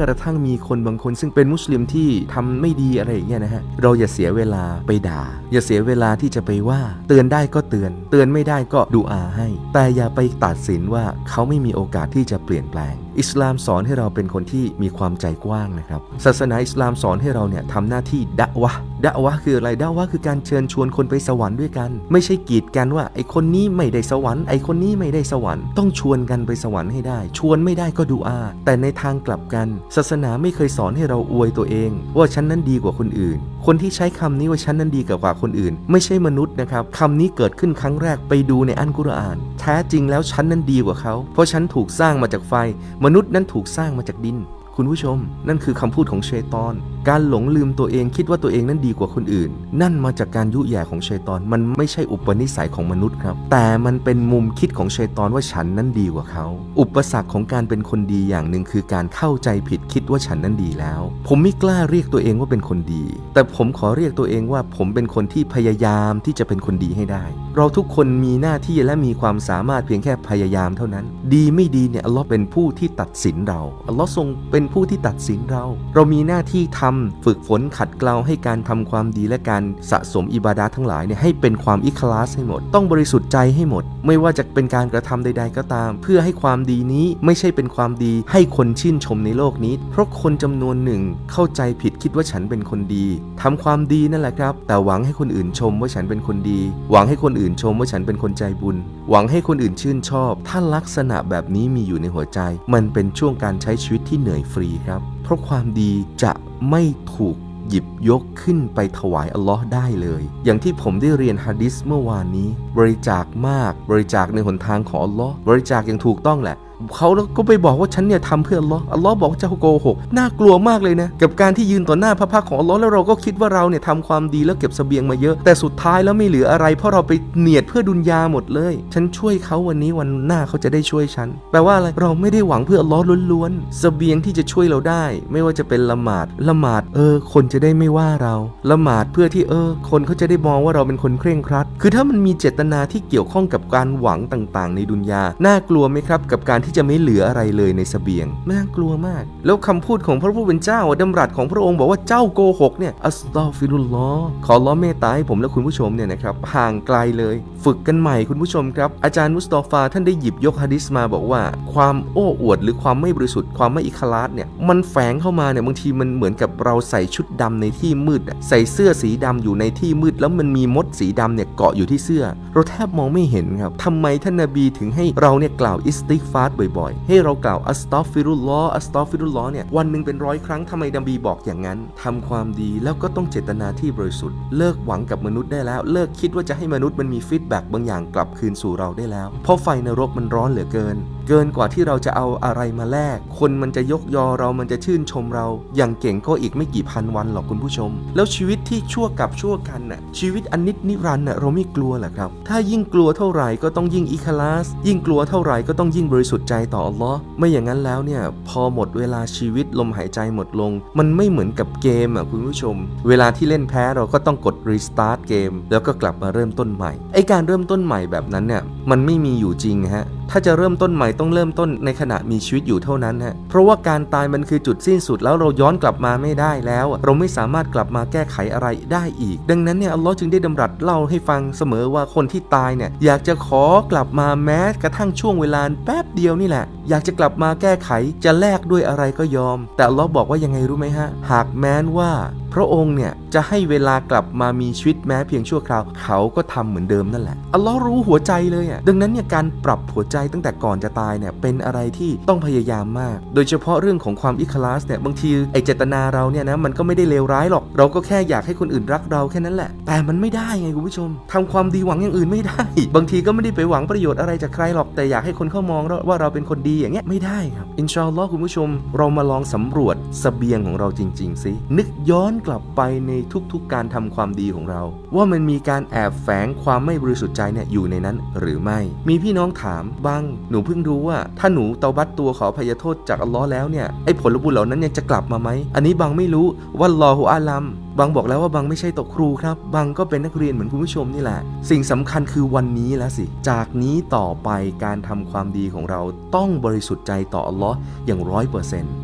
กระทั่งมีคนบางคน ซึ่งเป็นมุสลิมที่ทำไม่ดีอะไรอย่างเงี้ยนะฮะเราอย่าเสียเวลาไปด่า อย่าเสียเวลาที่จะไปว่า เตือนได้ก็เตือน เตือนไม่ได้ก็ดูอาให้ แต่อย่าไปตัดสินว่าเขาไม่มีโอกาสที่จะเปลี่ยนแปลง อิสลามสอนให้เราเป็นคนที่มีความใจกว้างนะครับ ศาสนาอิสลามสอนให้เราเนี่ยทำหน้าที่ดะวะดะวะคืออะไรดะวะคือการเชิญชวนคนไปสวรรค์ด้วยกัน ไม่ใช่กีดกันว่าไอคนนี้ไม่ได้สวรรค์ไอคนนี้ไม่ได้สวรรค์ต้องชวนกันไปสวรรค์ให้ได้ ชวนไม่ได้ก็ดูอา แต่ในทางกลับกัน ศาสนาไม่เคยสอนให้เราอวยตัวเอง ว่าฉันนั้นดีกว่าคนอื่น คนที่ใช้คำนี้ว่าฉันนั้นดีกว่าคนอื่น ไม่ใช่มนุษย์นะครับคำนี้เกิดขึ้นครั้งแรกไปดูในอันกุรอาน แท้จริงแล้วฉันนั้นดีกว่าเขา เพราะฉันถูกสร้างมาจากไฟ มนุษย์นั้นถูกสร้างมาจากดิน คุณผู้ชม นั่นคือคำพูดของชัยตอน การหลงลืมตัวเองคิดว่าตัวเองนั้นดีกว่าคนอื่น นั่นมาจากการยุแย่ของชัยตอน มันไม่ใช่อุปนิสัยของมนุษย์ครับ แต่มันเป็นมุมคิดของชัยตอนว่าฉันนั้นดีกว่าเขา อุปสรรคของการเป็นคนดีอย่างหนึ่งคือการเข้าใจผิดคิดว่าฉันนั้นดีแล้ว ผมไม่กล้าเรียกตัวเองว่าเป็นคนดี แต่ผมขอเรียกตัวเองว่าผมเป็นคนที่พยายามที่จะเป็นคนดีให้ได้ เราทุกคนมีหน้าที่และมีความสามารถเพียงแค่พยายามเท่านั้น ดีไม่ดีเนี่ยอัลลอฮ์เป็นผู้ที่ตัดสินเราอัลลอฮ์ทรงเป็นผู้ที่ตัดสินเรา เรามีหน้าที่ทำฝึกฝนขัดเกลาให้การทำความดีและการสะสมอิบาดาทั้งหลายเนี่ยให้เป็นความอิคลาสให้หมด ต้องบริสุทธิ์ใจให้หมด ไม่ว่าจะเป็นการกระทำใด ๆ ก็ตาม เพื่อให้ความดีนี้ไม่ใช่เป็นความดี ให้คนชื่นชมในโลกนี้ เพราะคนจำนวนหนึ่งเข้าใจผิดคิดว่าฉันเป็นคนดีทำความดีนั่นแหละครับ แต่หวังให้คนอื่นชมว่าฉันเป็นคนดี หวังให้คนอื่นชมว่าฉันเป็นคนใจบุญ หวังให้คนอื่นชื่นชอบ ถ้าลักษณะแบบนี้มีอยู่ในหัวใจ มันเป็นช่วงการใช้ชีวิตที่เหนื่อยฟรีครับ เพราะความดีจะไม่ถูกหยิบยกขึ้นไปถวายอัลลอฮ์ได้เลย อย่างที่ผมได้เรียนฮะดิษเมื่อวานนี้ บริจาคมาก บริจาคในหนทางของอัลลอฮ์บริจาคอย่างถูกต้องแหละเขาก็ไปบอกว่าฉันเนี่ยทำเพื่ออัลลอฮ์อัลลอฮ์บอกว่าเจ้าโกหกน่ากลัวมากเลยนะ กับการที่ยืนต่อหน้าพระพักของอัลลอฮ์แล้วเราก็คิดว่าเราเนี่ยทำความดีแล้วเก็บสเสบียงมาเยอะ แต่สุดท้ายแล้วไม่เหลืออะไร เพราะเราไปเนียดเพื่อดุนยาหมดเลย ฉันช่วยเขาวันนี้วันหน้าเขาจะได้ช่วยฉัน แปลว่าอะไรเราไม่ได้หวังเพื่ออัลลอฮ์ล้วนๆสเสบียงที่จะช่วยเราได้ ไม่ว่าจะเป็นละหมาดละหมาดเออ คนจะได้ไม่ว่าเราละหมาดเพื่อที่เออ คนเขาจะได้มองว่าเราเป็นคนเคร่งครัด คือถ้ามันมีเจตนาที่เกี่ยวข้องกับการหวังต่างๆ ในดุนยาน่ากลัวไหมครับกับการที่จะไม่เหลืออะไรเลยในสเสบียงน่ากลัวมาก แล้วคำพูดของพระผู้เป็นเจ้าดำรัสของพระองค์บอกว่าเจ้าโกหกเนี่ยอัสตอฟิรุลลอขอล้อเมตตาให้ผมและคุณผู้ชมเนี่ยนะครับห่างไกลเลย ฝึกกันใหม่คุณผู้ชมครับ อาจารย์มุสตอฟาท่านได้หยิบยกฮะดิษมาบอกว่า ความโอ้อวด หรือความไม่บริสุทธิ์ความไม่อิคลาสเนี่ยมันแฝงเข้ามาเนี่ยบางทีมันเหมือนกับเราใส่ชุดดำในที่มืด ใส่เสื้อสีดำอยู่ในที่มืด แล้วมันมีมดสีดำเนี่ยเกาะอยู่ที่เสื้อ เราแทบมองไม่เห็นครับทำไมท่านนบีถึงให้เราเนี่ยกล่าวอิสติกฟารบ่อยๆ ให้เรากล่าวอัสตอฟิรุลลออัสตอฟิรุลลอเนี่ยวันหนึ่งเป็นร้อยครั้งทำไมดัมบีบอกอย่างนั้นทำความดีแล้วก็ต้องเจตนาที่บริสุทธิ์ เลิกหวังกับมนุษย์ได้แล้ว เลิกคิดว่าจะให้มนุษย์มันมีฟีดแบ็กบางอย่างกลับคืนสู่เราได้แล้ว เพราะไฟนรกมันร้อนเหลือเกิน เกินกว่าที่เราจะเอาอะไรมาแลก คนมันจะยกยอเรามันจะชื่นชมเรา อย่างเก่งก็อีกไม่กี่พันวันหรอกคุณผู้ชม แล้วชีวิตที่ชั่วกับชั่วกันน่ะ ชีวิตอันนิดนิรันด์น่ะเราไม่กลัวหรอครับ ถ้ายิ่งกลัวเท่าไหร่ก็ต้องยิ่งอิคลาส ยิ่งกลัวเท่าไหร่ก็ต้องยิ่งบริสุทธิ์ใจต่ออัลลอฮ์ไม่อย่างนั้นแล้วเนี่ย พอหมดเวลาชีวิตลมหายใจหมดลง มันไม่เหมือนกับเกมอะคุณผู้ชม เวลาที่เล่นแพ้เราก็ต้องกดรีสตาร์ทเกมแล้วก็กลับมาเริ่มต้นใหม่ไอการเริ่มต้นใหม่แบบนั้นเนี่ยมันไม่มีอยู่จริงฮะถ้าจะเริ่มต้นใหม่ต้องเริ่มต้นในขณะมีชีวิตอยู่เท่านั้นฮะเพราะว่าการตายมันคือจุดสิ้นสุดแล้วเราย้อนกลับมาไม่ได้แล้ว เราไม่สามารถกลับมาแก้ไขอะไรได้อีก ดังนั้นเนี่ยอัลลอฮ์จึงได้ดำรัสเล่าให้ฟังเสมอว่าคนที่ตายเนี่ยอยากจะขอกลับมาแม้กระทั่งช่วงเวลาแป๊บเดียวนี่แหละ อยากจะกลับมาแก้ไขจะแลกด้วยอะไรก็ยอม แต่อัลลอฮ์บอกว่ายังไงรู้ไหมฮะหากแม้นว่า พระองค์เนี่ยจะให้เวลากลับมามีชีวิตแม้เพียงชั่วคราว เขาก็ทำเหมือนเดิมนั่นแหละอัลลอฮ์รู้หัวใจเลยอะดังนั้นเนี่ยการปรับหัวใจตั้งแต่ก่อนจะตายเนี่ยเป็นอะไรที่ต้องพยายามมาก โดยเฉพาะเรื่องของความอิคลาสเนี่ยบางทีไอเจตนาเราเนี่ยนะมันก็ไม่ได้เลวร้ายหรอก เราก็แค่อยากให้คนอื่นรักเราแค่นั้นแหละ แต่มันไม่ได้ไงคุณผู้ชมทำความดีหวังอย่างอื่นไม่ได้ บางทีก็ไม่ได้ไปหวังประโยชน์อะไรจากใครหรอกแต่อยากให้คนเข้ามองว่าเราเป็นคนดีอย่างเงี้ยไม่ได้ครับอินชาอัลลอฮ์คุณผู้ชม เรามาลองสำรวจเสบียงของเราจริงๆสินึกย้อนกลับไปในทุกๆการทำความดีของเรา ว่ามันมีการแอบแฝงความไม่บริสุทธิ์ใจเนี่ยอยู่ในนั้นหรือไม่ มีพี่น้องถามบังหนูเพิ่งรู้ว่า ถ้าหนูเตาบัตตัวขอพยโทษจากอัลลอฮ์แล้วเนี่ยไอ้ผลบุญเหล่านั้นยังจะกลับมาไหมอันนี้บังไม่รู้ว่ารอฮูอาลัมบังบอกแล้วว่าบังไม่ใช่ตกครูครับบังก็เป็นนักเรียนเหมือนคุณผู้ชมนี่แหละ สิ่งสำคัญคือวันนี้แล้วสิ จากนี้ต่อไปการทำความดีของเราต้องบริสุทธิ์ใจต่ออัลลอฮ์อย่างร้อยเปอร์เซ็นต์